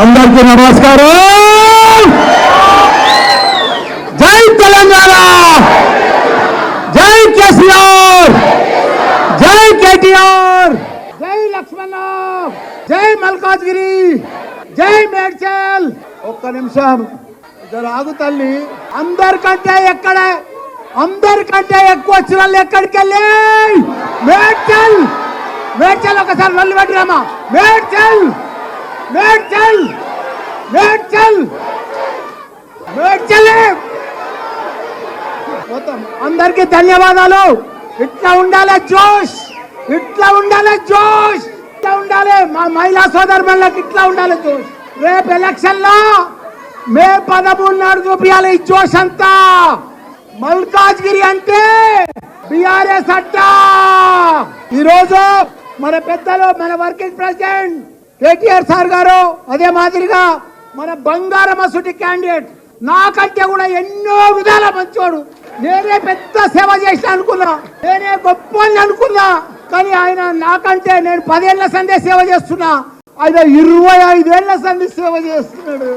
అందరికీ నమస్కారం జై తెలంగాణ జై కేసీఆర్ జై కేటీఆర్ జై లక్ష్మణ జై మల్కాజ్గిరి జై మేడ్చల్ ఒక్క నిమిషం జర ఆగు తల్లి అందరికంటే ఎక్కడ అందరికంటే ఎక్కువ వచ్చిన వాళ్ళు ఎక్కడికి వెళ్ళి మేడ్చల్ మేడ్చల్ ఒకసారి నల్లు పెట్టిరామా మేడ్చల్ మేడ్చల్ మేడ్చల్ మేడ్చల్ మొత్తం అందరికీ ధన్యవాదాలు. ఇట్లా ఉండాలి జోష్! ఇట్లా ఉండాలి జోష్! ఇట్లా ఉండాలి మా మహిళా సోదరులకు ఇట్లా ఉండాలి జోష్! రేపు ఎలక్షన్లో మే పదమూడు నాడు చూపించాలి ఈ జోష్ అంతా. మల్కాజ్గిరి అంటే బిఆర్ఎస్ అట్ట. ఈరోజు మన పెద్దలు మన వర్కింగ్ ప్రెసిడెంట్ కేటీఆర్ సార్ గారు అదే మాదిరిగా మన బంగారమసుటి క్యాండిడేట్ నాకంటే కూడా ఎన్నో విధాల మంచోడు. నేనే పెద్ద సేవ చేసిన అనుకున్నా. నేనే గొప్ప అని అనుకున్నా. కానీ ఆయన నాకంటే నేను పదేళ్ళ సందే సేవ చేస్తున్నా. ఆయన ఇరవై ఐదేళ్ళ సంది సేవ చేస్తున్నాడు.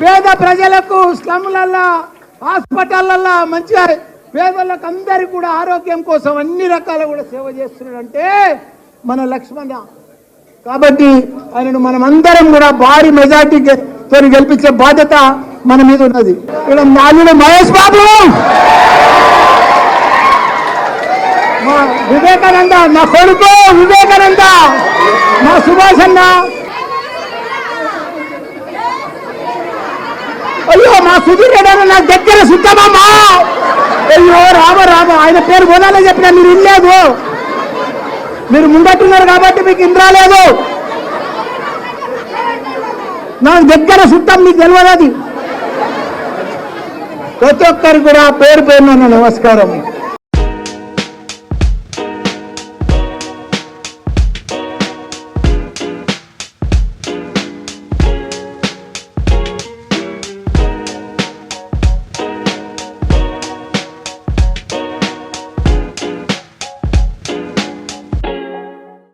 పేద ప్రజలకు స్లమ్లల్లా హాస్పిటల్లల్లా మంచిగా పేదలకు అందరికీ కూడా ఆరోగ్యం కోసం అన్ని రకాల కూడా సేవ చేస్తున్నాడంటే మన లక్ష్మణ. కాబట్టి ఆయనను మనం అందరం కూడా భారీ మెజార్టీతో గెలిపించే బాధ్యత మన మీద ఉన్నది. ఇక్కడ మాల్యుడు మహేష్ బాబు! మా వివేకానంద నా కొడుకు వివేకానంద మా సుభాష్ అన్న! అయ్యో మా సుధీర్ రెడ్డి అన్న నా దగ్గర సుత్తమమ్మా అయ్యో రామ రామ ఆయన పేరు కొనాలని చెప్పిన మీరు ఇల్లేదు. మీరు ముందట్టున్నారు కాబట్టి మీకు ఇంత నా దగ్గర సుట్టం మీకు తెలియదు ప్రతి ఒక్కరికి కూడా పేరు పేరున నమస్కారం.